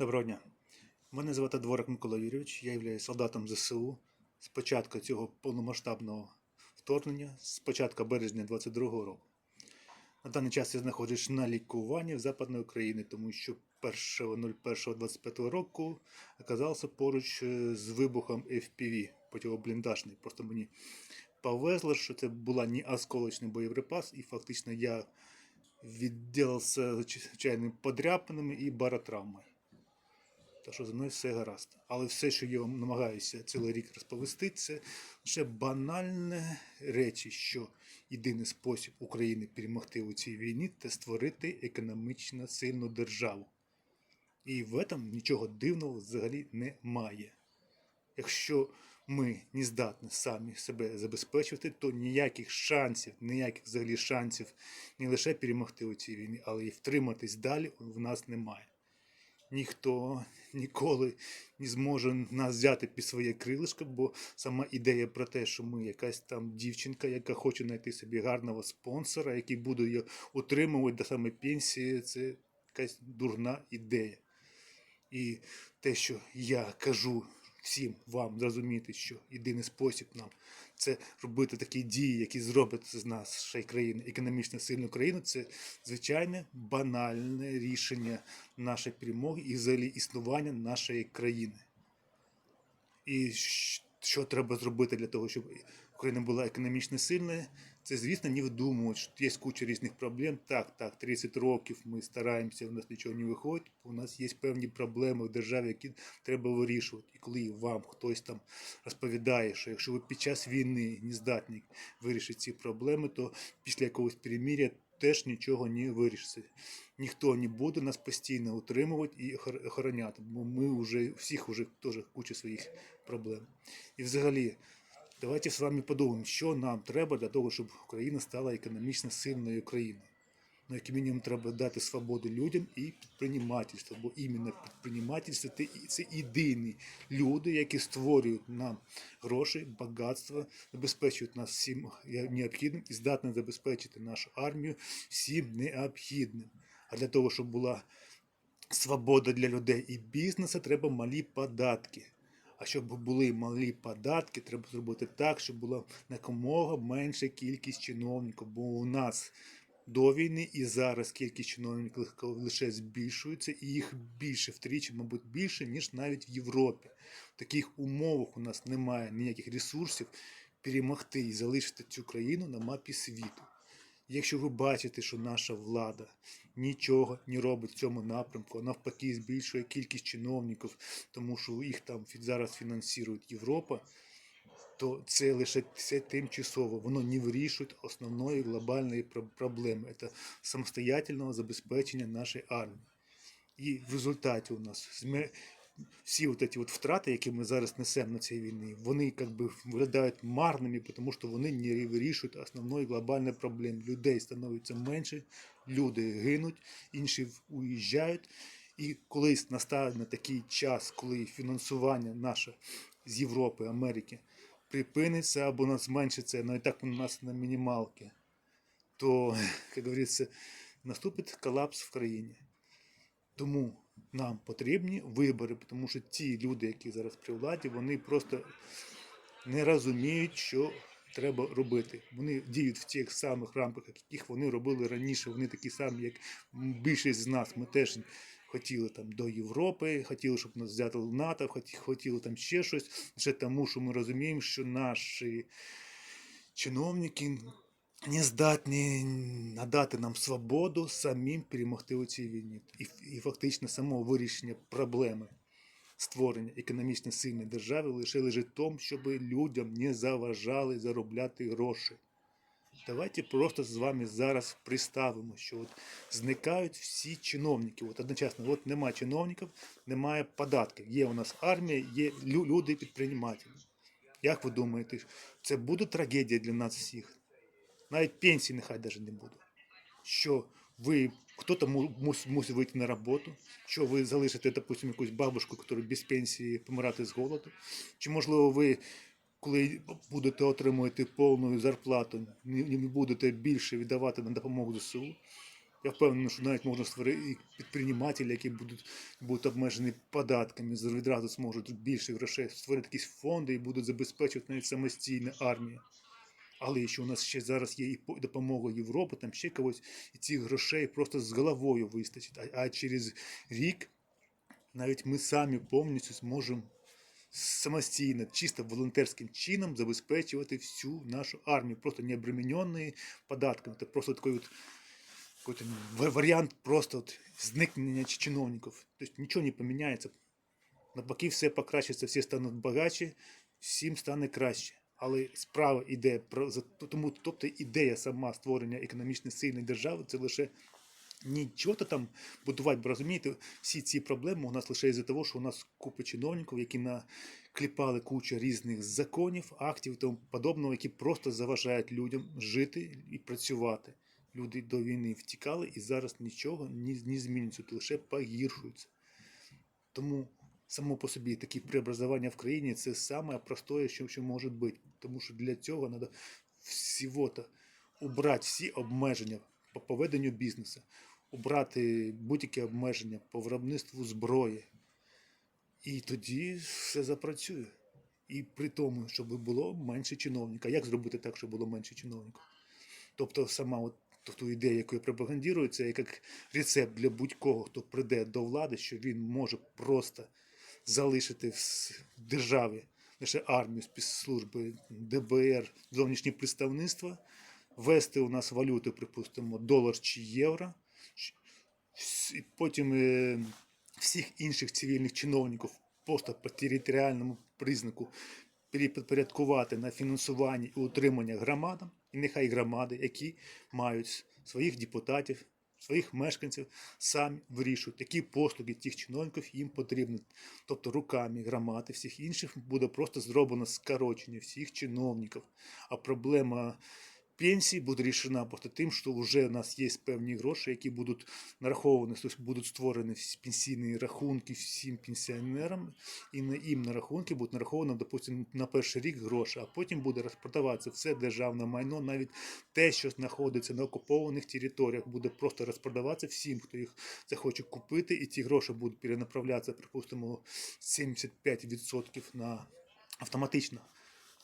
Доброго дня. Мене звати Дворик Микола Юрійович, я є солдатом ЗСУ з початку цього повномасштабного вторгнення, з початку березня 22-го року. На даний час я знаходжусь на лікуванні в Западній Україні, тому що 1.01.25 року оказався поруч е, з вибухом FPV противобліндажний. Просто мені повезло, що це була не осколочний боєприпас, і фактично я відділився звичайними подряпинами і баротравмою. Та що зі мною все гаразд. Але все, що я вам намагаюся цілий рік розповісти, це лише банальні речі, що єдиний спосіб України перемогти у цій війні це створити економічно сильну державу. І в этом нічого дивного взагалі немає. Якщо ми не здатні самі себе забезпечувати, то ніяких шансів, ніяких взагалі шансів не лише перемогти у цій війні, але й втриматись далі в нас немає ніхто ніколи не зможе нас взяти під своє крилишко, бо сама ідея про те, що ми якась там дівчинка, яка хоче знайти собі гарного спонсора, який буде її утримувати до саме пенсії, це якась дурна ідея. І те, що я кажу всім вам зрозуміти, що єдиний спосіб нам це робити такі дії, які зроблять з нашої країни економічно сильну країну, це звичайне банальне рішення нашої перемоги і взагалі існування нашої країни. І що треба зробити для того, щоб Україна була економічно сильною, це, звісно, не видумувати, що є куча різних проблем. Так, так, 30 років ми стараємося, у нас нічого не виходить. У нас є певні проблеми в державі, які треба вирішувати. І коли вам хтось там розповідає, що якщо ви під час війни не здатні вирішити ці проблеми, то після якогось переміря теж нічого не вирішиться. Ніхто не буде нас постійно утримувати і охор- охороняти, бо ми вже всіх вже теж куча своїх проблем. І взагалі. Давайте з вами подумаємо, що нам треба для того, щоб Україна стала економічно сильною країною. Ну, як мінімум, треба дати свободу людям і підприємництво, бо іменно підприємництво це, це єдині люди, які створюють нам гроші, багатство, забезпечують нас всім необхідним і здатні забезпечити нашу армію всім необхідним. А для того, щоб була свобода для людей і бізнесу, треба малі податки. А щоб були малі податки, треба зробити так, щоб була якомога менша кількість чиновників, бо у нас до війни і зараз кількість чиновників лише збільшується, і їх більше втричі, мабуть, більше, ніж навіть в Європі. В таких умовах у нас немає ніяких ресурсів перемогти і залишити цю країну на мапі світу. Якщо ви бачите, що наша влада нічого не робить в цьому напрямку, а навпаки збільшує кількість чиновників, тому що їх там зараз фінансує Європа, то це лише це тимчасово. Воно не вирішує основної глобальної проблеми це самостоятельного забезпечення нашої армії. І в результаті у нас всі от ці от втрати, які ми зараз несемо на цій війні, вони як би виглядають марними, тому що вони не вирішують основної глобальної проблеми. Людей становиться менше, люди гинуть, інші уїжджають. І колись настане такий час, коли фінансування наше з Європи, Америки припиниться або нас зменшиться, ну і так у нас на мінімалки, то, як говориться, наступить колапс в країні. Тому нам потрібні вибори, тому що ті люди, які зараз при владі, вони просто не розуміють, що треба робити. Вони діють в тих самих рамках, яких вони робили раніше. Вони такі самі, як більшість з нас. Ми теж хотіли там до Європи, хотіли, щоб нас взяти в НАТО, хотіли там ще щось. Лише тому, що ми розуміємо, що наші чиновники не здатні надати нам свободу самим перемогти у цій війні. І, і фактично само вирішення проблеми створення економічно сильної держави лише лежить в тому, щоб людям не заважали заробляти гроші. Давайте просто з вами зараз представимо, що от зникають всі чиновники. От одночасно, от немає чиновників, немає податків. Є у нас армія, є люди підприємці. Як ви думаєте, це буде трагедія для нас всіх? Навіть пенсії нехай навіть не буде. Що ви хто-то мусить вийти на роботу, що ви залишите, допустим, якусь бабушку, яка без пенсії помирати з голоду, чи можливо ви. Коли будете отримувати повну зарплату, не будете більше віддавати на допомогу ЗСУ, Я впевнений, що навіть можна створити і підприємателі, які будуть, будуть обмежені податками, відразу зможуть більше грошей створити якісь фонди і будуть забезпечувати навіть самостійну армію. Але якщо у нас ще зараз є і по- допомога Європи, там ще когось, і цих грошей просто з головою вистачить. А, а через рік навіть ми самі повністю зможемо самостійно, чисто волонтерським чином забезпечувати всю нашу армію, просто не обремененные податками. Це просто такий от варіант просто от зникнення чиновників. Тобто нічого не поміняється. Навпаки, все покращиться, всі стануть багатші, всім стане краще. Але справа йде про за- тому, тобто ідея сама створення економічно сильної держави це лише нічого там будувати, бо розумієте, всі ці проблеми у нас лише із-за того, що у нас купа чиновників, які накліпали кучу різних законів, актів і тому подобного, які просто заважають людям жити і працювати. Люди до війни втікали і зараз нічого не змінюється, лише погіршується. Тому само по собі такі преобразування в країні це саме простое, що, що може бути. Тому що для цього треба всього-то убрати всі обмеження по поведенню бізнесу, убрати будь-які обмеження по виробництву зброї. І тоді все запрацює. І при тому, щоб було менше чиновника. Як зробити так, щоб було менше чиновників? Тобто сама от ту ідею, яку я пропагандирую, це як рецепт для будь-кого, хто прийде до влади, що він може просто залишити в державі лише армію, спецслужби, ДБР, зовнішні представництва, ввести у нас валюту, припустимо, долар чи євро, і потім е, всіх інших цивільних чиновників просто по територіальному признаку перепорядкувати на фінансування і утримання громадам, і нехай громади, які мають своїх депутатів, своїх мешканців, самі вирішують, які послуги тих чиновників їм потрібні. Тобто руками громади, всіх інших буде просто зроблено скорочення всіх чиновників. А проблема пенсії буде рішена просто тим, що вже у нас є певні гроші, які будуть нараховані, тобто будуть створені всі пенсійні рахунки всім пенсіонерам, і на їм на рахунки будуть нараховані, допустимо, на перший рік гроші, а потім буде розпродаватися все державне майно, навіть те, що знаходиться на окупованих територіях, буде просто розпродаватися всім, хто їх захоче купити, і ці гроші будуть перенаправлятися, припустимо, 75% на автоматично.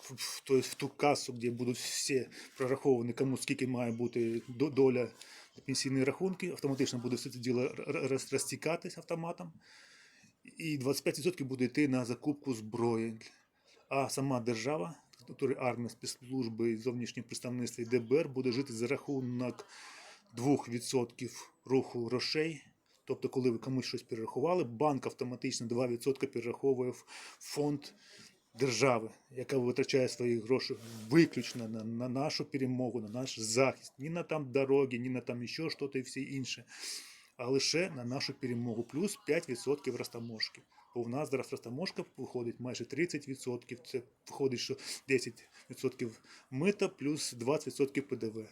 В, то в ту касу, де будуть всі прораховані, кому скільки має бути доля на пенсійні рахунки, автоматично буде все це діло розтікатись автоматом, і 25% буде йти на закупку зброї. А сама держава, тобто армія, спецслужби, зовнішнє представництво і ДБР буде жити за рахунок 2% руху грошей. Тобто, коли ви комусь щось перерахували, банк автоматично 2% перераховує в фонд держави, яка витрачає свої гроші виключно на, на нашу перемогу, на наш захист, ні на там дороги, ні на там ще щось і все інше, а лише на нашу перемогу, плюс 5% розтаможки. Бо в нас зараз розтаможка виходить майже 30%, це виходить, що 10% мита плюс 20% ПДВ.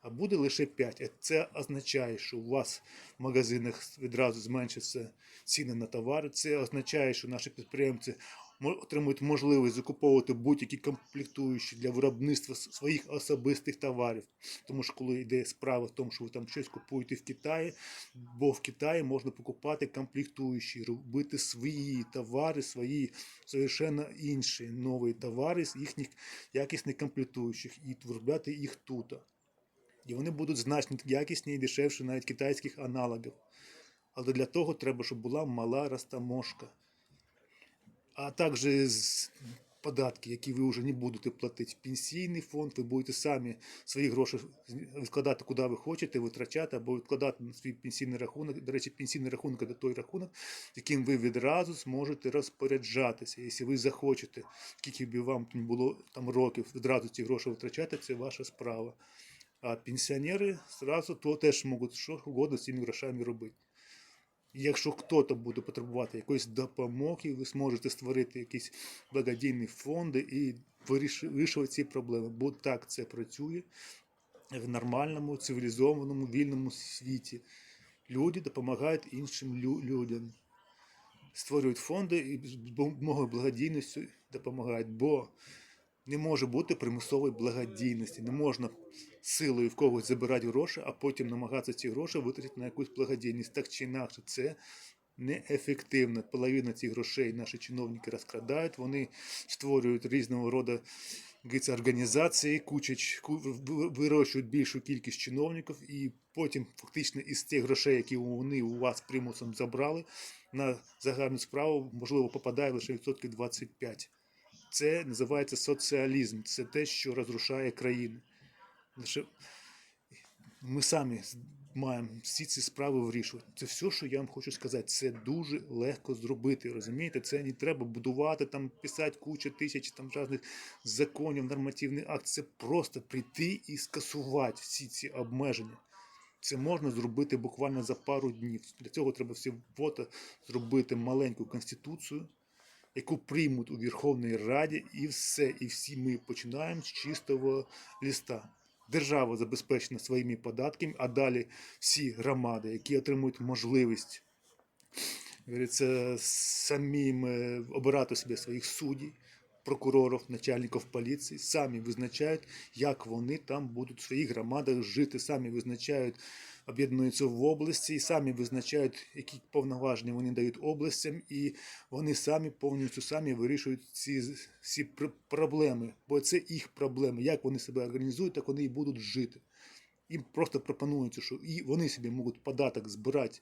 А буде лише 5. Е, Це означає, що у вас в магазинах відразу зменшаться ціни на товари. Це означає, що наші підприємці отримують можливість закуповувати будь-які комплектуючі для виробництва своїх особистих товарів. Тому що коли йде справа в тому, що ви там щось купуєте в Китаї, бо в Китаї можна покупати комплектуючі, робити свої товари, свої совершенно інші нові товари з їхніх якісних комплектуючих і виробляти їх тут. І вони будуть значно якісні і дешевші навіть китайських аналогів. Але для того треба, щоб була мала розтаможка. А також з податки, які ви вже не будете платити в пенсійний фонд, ви будете самі свої гроші відкладати куди ви хочете, витрачати або відкладати на свій пенсійний рахунок. До речі, пенсійний рахунок це той рахунок, яким ви відразу зможете розпоряджатися. Якщо ви захочете, скільки б вам було там років, відразу ці гроші витрачати, це ваша справа. А пенсіонери зразу то теж можуть що угодно з цими грошами робити. Якщо хтось буде потребувати якоїсь допомоги, ви зможете створити якісь благодійні фонди і виріш- вирішувати ці проблеми. Бо так це працює в нормальному, цивілізованому, вільному світі. Люди допомагають іншим лю- людям. Створюють фонди і з допомогою благодійності допомагають. Бо Не може бути примусової благодійності. Не можна силою в когось забирати гроші, а потім намагатися ці гроші витратити на якусь благодійність. Так чи інакше, це неефективно. Половина цих грошей наші чиновники розкрадають. Вони створюють різного роду організації, кучать, ку- вирощують більшу кількість чиновників, і потім фактично із тих грошей, які вони у вас примусом забрали, на загальну справу можливо попадає лише відсотків 25. Це називається соціалізм. Це те, що розрушає країну. Лише ми самі маємо всі ці справи вирішувати. Це все, що я вам хочу сказати. Це дуже легко зробити. Розумієте? Це не треба будувати, там писати кучу тисяч там різних законів, нормативних актів. Це просто прийти і скасувати всі ці обмеження. Це можна зробити буквально за пару днів. Для цього треба всього зробити маленьку конституцію, яку приймуть у Верховній Раді, і все. І всі ми починаємо з чистого листа. Держава забезпечена своїми податками, а далі всі громади, які отримують можливість самим е, обирати собі своїх суддів, прокурорів, начальників поліції, самі визначають, як вони там будуть в своїх громадах жити, самі визначають, об'єднуються в області, і самі визначають, які повноваження вони дають областям, і вони самі повністю самі вирішують ці всі проблеми, бо це їх проблеми. Як вони себе організують, так вони і будуть жити. Їм просто пропонується, що і вони собі можуть податок збирати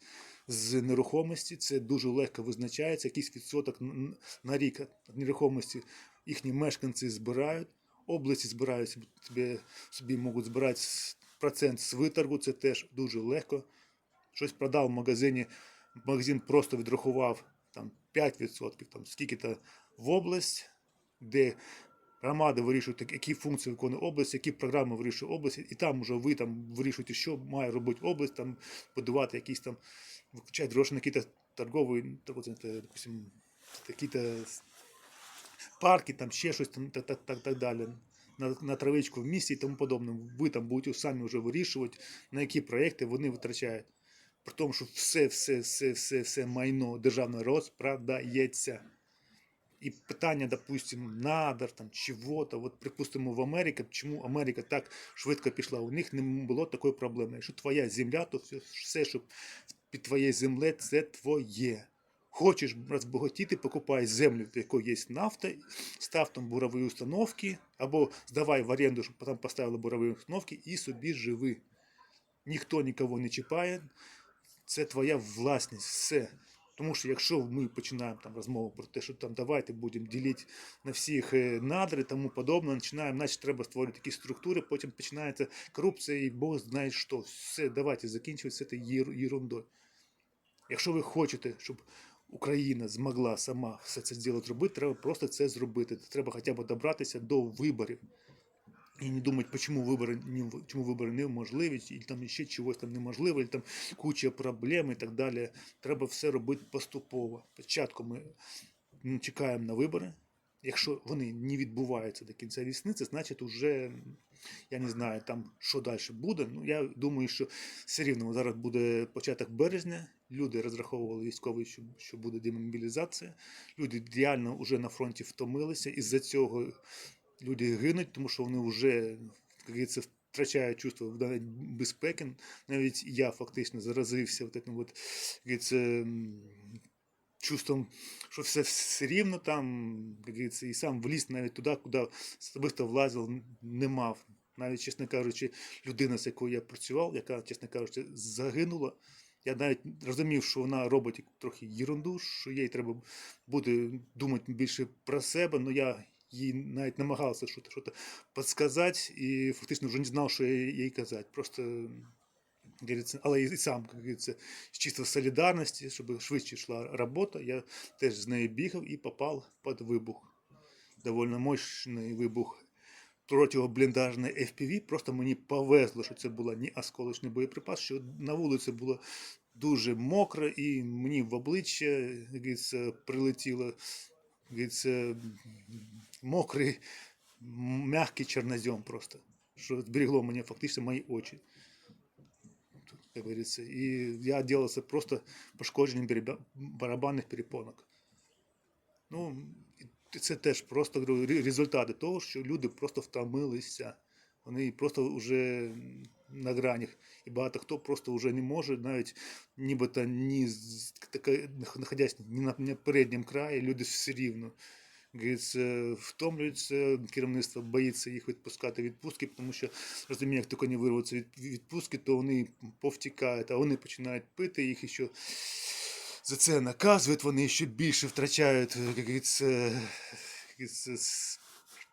з нерухомості. Це дуже легко визначається. Якийсь відсоток на рік нерухомості їхні мешканці збирають. Області збирають собі, собі, можуть збирати процент з виторгу. Це теж дуже легко. Щось продав в магазині, магазин просто відрахував там 5%, там скільки-то в область, де громади вирішують, які функції виконує область, які програми вирішує область, і там вже ви там вирішуєте, що має робити область, там будувати якісь там, виключати гроші на якісь торгові, торгові, допустим, якісь парки, там ще щось там, так, так, так, так далі. На, на травичку в місті і тому подобне. Ви там будете самі вже вирішувати, на які проекти вони витрачають. При тому, що все, все, все, все, все майно державне розпродається. І питання, допустим, надр, там, чого-то, от, припустимо, в Америці, чому Америка так швидко пішла, у них не було такої проблеми. Якщо твоя земля, то все, все що під твоєю землею, це твоє. Хочеш розбагатіти, покупай землю, в якої є нафта, став там бурові установки, або здавай в оренду, щоб там поставили бурові установки, і собі живи. Ніхто нікого не чіпає, це твоя власність, все. Тому що якщо ми починаємо там розмову про те, що там давайте будемо ділити на всіх е, надри, тому подобне, починаємо, значить треба створювати такі структури, потім починається корупція і Бог знає що. Все, давайте закінчувати з цією ерундою. Якщо ви хочете, щоб Україна змогла сама все це діло зробити, треба просто це зробити. Треба хоча б добратися до виборів. І не думати, чому вибори, не, чому вибори неможливі, і там ще чогось там неможливо, і там куча проблем і так далі. Треба все робити поступово. Спочатку ми чекаємо на вибори. Якщо вони не відбуваються до кінця весни, це значить уже, я не знаю, там що далі буде. Ну, я думаю, що все рівно зараз буде початок березня. Люди розраховували військові, що, що буде демобілізація. Люди реально вже на фронті втомилися. Із-за цього люди гинуть, тому що вони вже, говориться, втрачають чувство безпеки. Навіть я фактично заразився от этим от, м, чувством, що все, все рівно там, говориться, і сам вліз навіть туди, куди особисто влазив, не мав. Навіть, чесно кажучи, людина, з якою я працював, яка, чесно кажучи, загинула. Я навіть розумів, що вона робить трохи єрунду, що їй треба буде думати більше про себе, але я їй навіть намагався щось що підказати і фактично вже не знав, що їй казати. Просто, але і сам, говориться, з чисто солідарності, щоб швидше йшла робота, я теж з нею бігав і попав під вибух. Довольно мощний вибух протибліндажної FPV. Просто мені повезло, що це була не осколочний боєприпас, що на вулиці було дуже мокро, і мені в обличчя як прилетіло як мокрий, м'який чорнозем просто, що зберегло мені фактично мої очі. Как говорится, и я отделался просто пошкодженным барабанных перепонок. Ну, це теж просто результати того, що люди просто втомилися. Вони просто вже на гранях. І багато хто просто вже не може, навіть нібито ні знаходясь ні на, на передньому краї, люди все рівно. Говориться, втомлюються, керівництво боїться їх відпускати відпустки, тому що розуміє, як тільки вони вирвуться від відпустки, то вони повтікають, а вони починають пити їх і ще за це наказують, вони ще більше втрачають, говориться, с-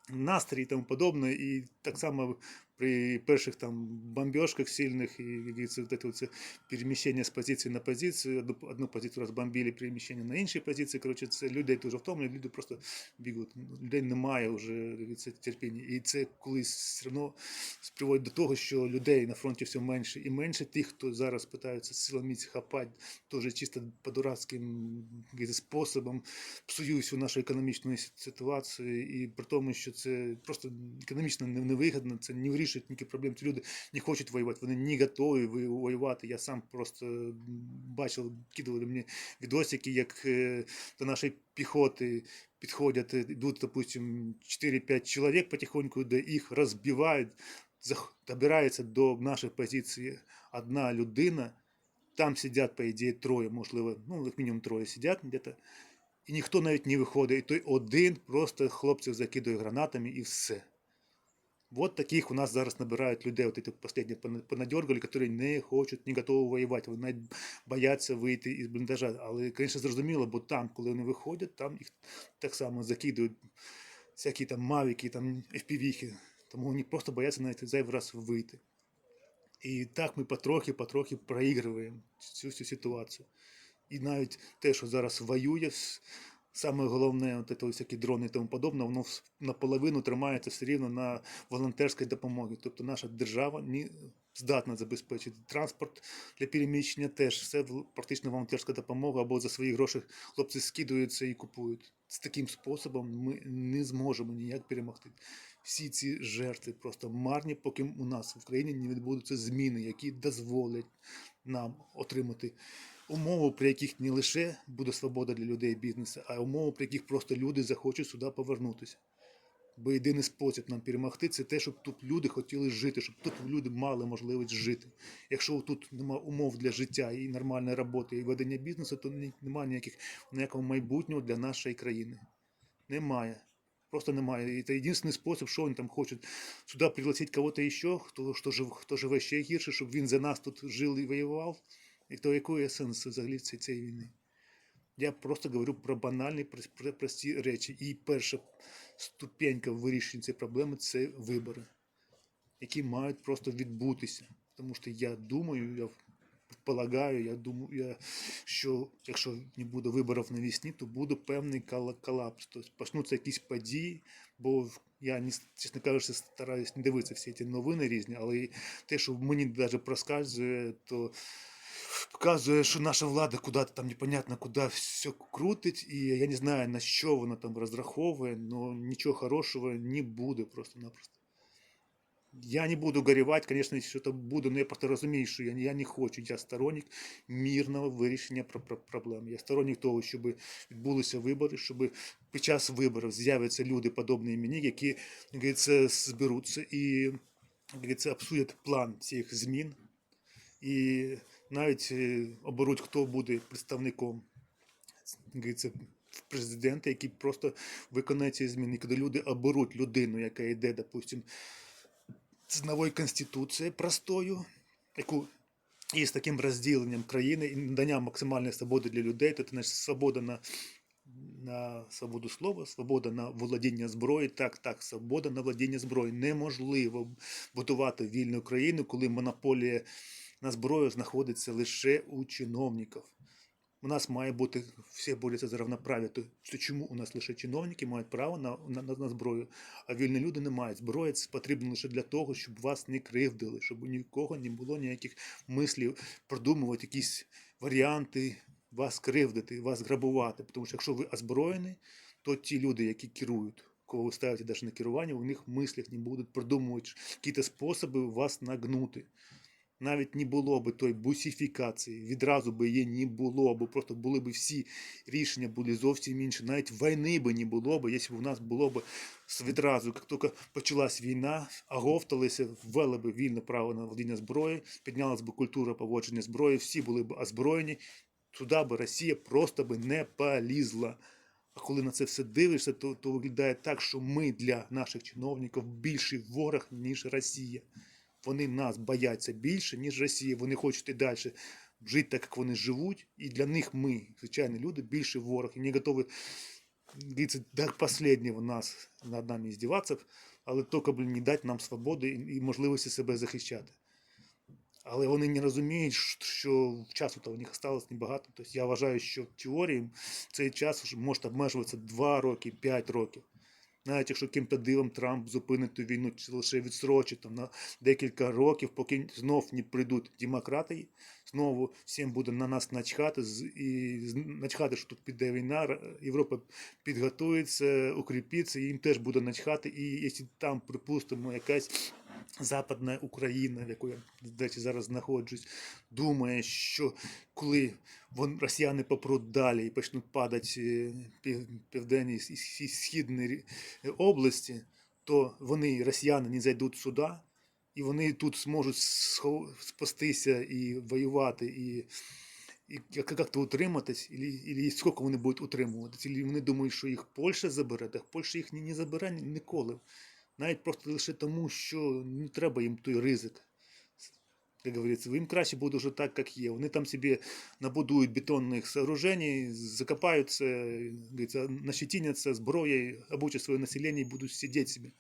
настрій і тому подобне. І так само при перших там бомбежках сильных и, говорится, вот это вот перемещение с позиции на позицию, одну, одну позицию розбомбили, переміщення на інші позиції, коротше, це людей дуже втомлені, люди просто бігуть. Людей немає вже як терпіння. І це колись все одно приводить до того, що людей на фронті все менше і менше тих, хто зараз питаються силами хапати, теж чисто по-дурацьким як говориться, способом, псують всю нашу економічну ситуацію, і при тому, що це просто економічно не- невигідно, це не вирішує ніякі проблем. Ці люди не хочуть воювати, вони не готові воювати. Я сам просто бачив, кидали мені відосики, як е, до нашої піхоти підходять, йдуть, допустим, 4-5 чоловік потихоньку, де їх розбивають, добирається до нашої позиції одна людина, там сидять, по ідеї, троє, можливо, ну, як мінімум троє сидять где-то, і ніхто навіть не виходить. І той один просто хлопців закидує гранатами і все. Вот таких у нас зараз набирають людей, от эти последние понадергали, які не хочуть, не готові воювати, вони навіть бояться вийти із бліндажа. Але, звісно, зрозуміло, бо там, коли вони виходять, там їх так само закидують всякі там мавіки, там FPV-хи. Тому вони просто бояться навіть зайвий раз вийти. І так ми потрохи-потрохи проігруємо цю всю ситуацію. І навіть те, що зараз воює, саме головне, от це всякі дрони і тому подобне, воно наполовину тримається все рівно на волонтерській допомогі. Тобто наша держава не здатна забезпечити транспорт для переміщення теж все практично волонтерська допомога або за свої гроші хлопці скидуються і купують. З таким способом ми не зможемо ніяк перемогти. Всі ці жертви просто марні, поки у нас в Україні не відбудуться зміни, які дозволять нам отримати умови, при яких не лише буде свобода для людей бізнесу, а умови, при яких просто люди захочуть сюди повернутися. Бо єдиний спосіб нам перемогти це те, щоб тут люди хотіли жити, щоб тут люди мали можливість жити. Якщо тут немає умов для життя і нормальної роботи, і ведення бізнесу, то немає ніяких, ніякого майбутнього для нашої країни. Немає. Просто немає. І це єдиний спосіб, що вони там хочуть. Сюди пригласити кого-то ще, хто, хто живе ще гірше, щоб він за нас тут жив і воював. І то який є сенс взагалі цієї війни? Я просто говорю про банальні, про, про прості речі. І перша ступенька в вирішенні цієї проблеми це вибори, які мають просто відбутися. Тому що я думаю, я полагаю, я думаю, що якщо не буде виборів навесні, то буде певний колапс. Тобто почнуться якісь події, бо я, чесно кажучи, стараюсь не дивитися всі ці новини різні, але те, що мені навіть проскальзує, то показує, що наша влада куди-то там непонятно куди все крутить, і я не знаю, на що вона там розраховує, але нічого хорошого не буде просто-напросто. Я не буду горевать, конечно, если что-то буду, но я просто розумію, що я, я не хочу. Я сторонник мирного вирішення про, про проблем. Я сторонник того, щоб відбулися вибори, щоб під час виборів з'являться люди, подобні мені, які, як говориться, зберуться і говориться, обсудять план цих змін і навіть е, оберуть, хто буде представником президента, який просто виконає ці зміни. Коли люди оберуть людину, яка йде, допустим, з новою конституцією простою, яку і з таким розділенням країни і наданням максимальної свободи для людей, то це свобода на, на свободу слова, свобода на володіння зброї. Так, так, свобода на володіння зброї. Неможливо будувати вільну країну, коли монополія на зброю знаходиться лише у чиновників. У нас має бути всі борються за равноправ'я. То чому у нас лише чиновники мають право на, на, на, зброю, а вільні люди не мають. Зброя це потрібно лише для того, щоб вас не кривдили, щоб у нікого не було ніяких мислів продумувати якісь варіанти вас кривдити, вас грабувати. Тому що якщо ви озброєні, то ті люди, які керують, кого ви ставите навіть на керування, у них мислях не будуть продумувати якісь способи вас нагнути навіть не було би той бусифікації, відразу би її не було, бо просто були б всі рішення були зовсім інші. Навіть війни би не було б, якщо б у нас було б відразу, як тільки почалась війна, оговталися, ввели б вільне право на володіння зброї, піднялась би культура поводження зброї, всі були б озброєні, туди би Росія просто би не полізла. А коли на це все дивишся, то, то виглядає так, що ми для наших чиновників більший ворог, ніж Росія. Вони нас бояться більше, ніж Росія. Вони хочуть і далі жити так, як вони живуть. І для них ми, звичайні люди, більший ворог. І не готові до останнього нас над нами здіватися, але тільки блін, не дати нам свободи і, можливості себе захищати. Але вони не розуміють, що часу-то у них осталось небагато. Тобто я вважаю, що в теорії цей час може обмежуватися 2 роки, 5 років. Навіть якщо яким-то дивом Трамп зупинить ту війну чи лише відсрочить там, на декілька років, поки знов не прийдуть демократи, знову всім буде на нас начхати, і начхати, що тут піде війна, Європа підготується, укріпиться, їм теж буде начхати. І якщо там, припустимо, якась Западна Україна, в якій я зараз знаходжусь, думає, що коли вон, росіяни попруть далі і почнуть падати е, південні і східні е, області, то вони, росіяни, не зайдуть сюди, і вони тут зможуть спастися і воювати, і, і як- як-то утриматись, і, і скільки вони будуть утримуватися. І вони думають, що їх Польща забере, так Польща їх не забере ніколи. Навіть просто лише тому, що не треба їм той ризик. Як говориться, їм краще буде вже так, як є. Вони там собі набудують бетонних сооружений, закопаються, говориться, нащетиняться зброєю, обучать своє населення і будуть сидіти собі.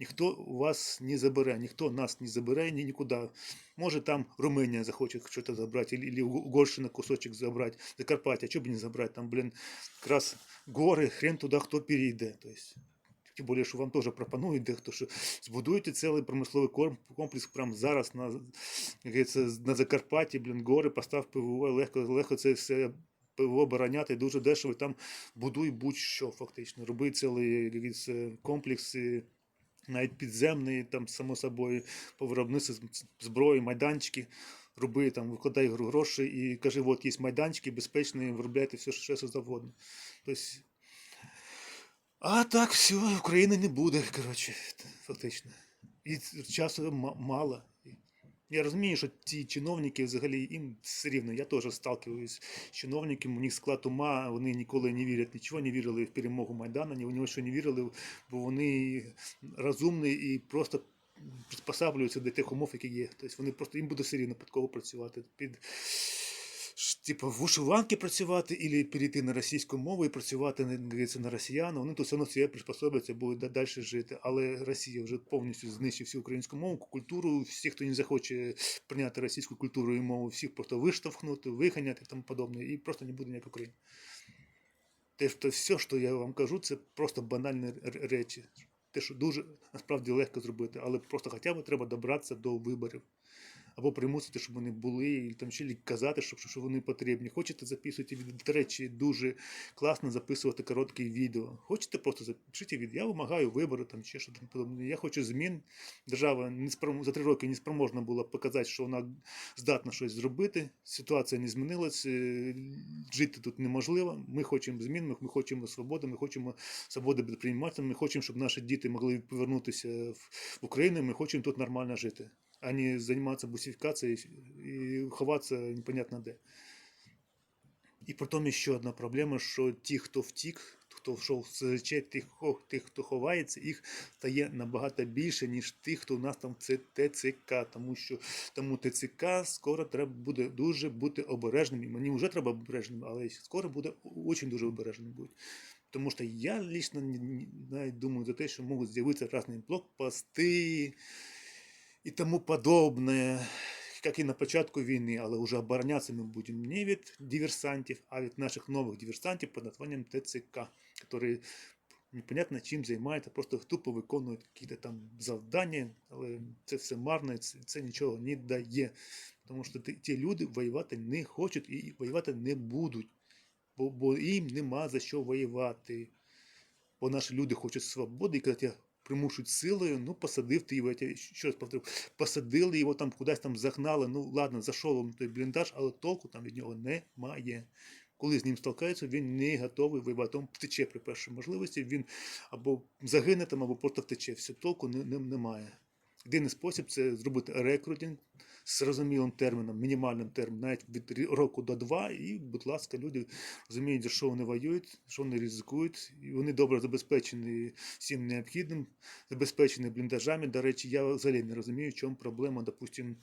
Ніхто у вас не забере, ніхто нас не забере ні нікуди. Може там Румунія захоче щось забрати, или Угорщина кусочок забрати, Закарпаття, чого б не забрати, там, блін, якраз гори, хрен туди хто перейде. Тим більше, що вам теж пропонують дехто, що збудуйте цілий промисловий комплекс прямо зараз на, на Закарпатті, блін, гори, постав ПВО, легко, легко це все ПВО обороняти дуже дешево. Там будуй будь-що фактично. Роби цілий комплекс. Навіть підземний, там, само собою, по виробництву зброї, майданчики, роби, там, викладай гроші і кажи, от є майданчики безпечні, виробляйте все, що завгодно. Тобто, а так, все, України не буде, коротше, фактично. І часу ма- мало. Я розумію, що ті чиновники взагалі їм все рівно. Я теж сталкиваюсь з чиновниками, у них склад ума, вони ніколи не вірять нічого, не вірили в перемогу Майдану, ні в нього що не вірили, бо вони розумні і просто приспосаблюються до тих умов, які є. Тобто вони просто їм буде все рівно під кого працювати. Під типу, в вишиванки працювати, або перейти на російську мову і працювати як на росіян. Вони то все одно себе приспособляться, будуть далі жити. Але Росія вже повністю знищить всю українську мову, культуру. Всі, хто не захоче прийняти російську культуру і мову, всіх просто виштовхнути, виганяти і тому подобне, і просто не буде ніякої України. Те, що все, що я вам кажу, це просто банальні речі. Те, що дуже насправді легко зробити, але просто хоча б треба добратися до виборів. Або примусити, щоб вони були, і там ще казати, що, що вони потрібні. Хочете записувати відео. До речі, дуже класно записувати короткі відео. Хочете просто запишіть відео. Я вимагаю вибори там чи що там подобне. Я хочу змін. Держава не спром... за три роки не спроможна була показати, що вона здатна щось зробити. Ситуація не змінилась. е, Жити тут неможливо. Ми хочемо змін, ми- ми хочемо свободи, ми хочемо свободи підприємцям, ми хочемо, щоб наші діти могли повернутися в Україну. Ми хочемо тут нормально жити, а не займатися бусифікацією і ховатися непонятно де. І потім ще одна проблема, що ті, хто втік, хто йшов в СЗЧ, тих, тих, хто ховається, їх стає набагато більше, ніж тих, хто у нас там це ТЦК. Тому що тому ТЦК скоро треба буде дуже бути обережним. І мені вже треба обережним, але скоро буде дуже дуже обережним бути. Тому що я лично навіть думаю за те, що можуть з'явитися різні блокпости і тому подобне, як і на початку війни, але вже оборонятися ми будемо не від диверсантів, а від наших нових диверсантів під названням ТЦК, які непонятно чим займаються, просто тупо виконують якісь там завдання, але це все марно, це, це нічого не дає. Тому що ті- люди воювати не хочуть і воювати не будуть, бо, бо їм нема за що воювати. Бо наші люди хочуть свободи, і коли тебе примушують силою, ну посадив ти його, я ще раз посадили його там, кудись там загнали, ну ладно, зайшов на той бліндаж, але толку там від нього немає. Коли з ним столкаються, він не готовий воювати. Він втече при першій можливості, він або загине там, або просто втече. Все, толку не, не, немає. Єдиний спосіб це зробити рекрутинг з зрозумілим терміном, мінімальним терміном, навіть від рі- року до два. І, будь ласка, люди розуміють, за що вони воюють, що вони ризикують. І вони добре забезпечені всім необхідним, забезпечені бліндажами. До речі, я взагалі не розумію, в чому проблема, допустим,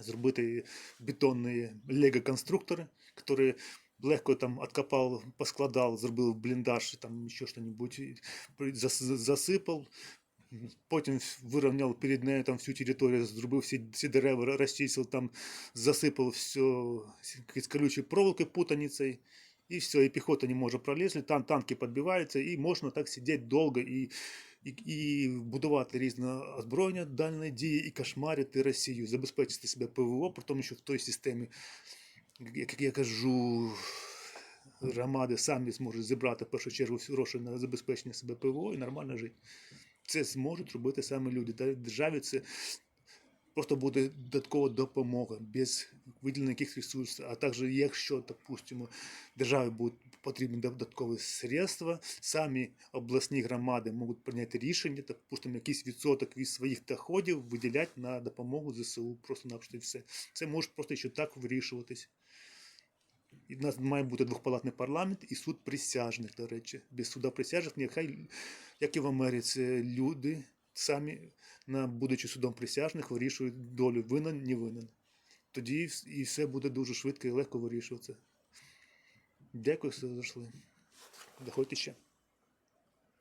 зробити бетонні лего-конструктори, які легко там откопал, поскладал, зробив бліндаж, там ще що-нибудь, і при- зас- засипав, потім вирівняв перед нею там всю територію, зробив всі, всі дерева, ро- розчистив, там засипав все якісь колючі проволоки путаницей, і все, і піхота не може пролізти, там танки підбиваються, і можна так сидіти довго і, і, і будувати різне озброєння дальної дії, і кошмарити Росію, забезпечити себе ПВО, при тому, що в той системі, як я кажу, громади самі зможуть зібрати в першу чергу всі гроші на забезпечення себе ПВО і нормально жити. Це зможуть робити саме люди. Та державі це просто буде додаткова допомога без виділення якихось ресурсів. А також, якщо, допустимо, державі будуть потрібні додаткові средства, самі обласні громади можуть прийняти рішення, допустимо, якийсь відсоток від своїх доходів виділяти на допомогу ЗСУ. Просто напросто все. Це може просто ще так вирішуватись. І в нас має бути двохпалатний парламент і суд присяжних, до речі. Без суда присяжних, нехай, як і в Америці, люди самі, на, будучи судом присяжних, вирішують долю винен, не винен. Тоді і все буде дуже швидко і легко вирішуватися. Дякую, що зайшли. Заходьте ще.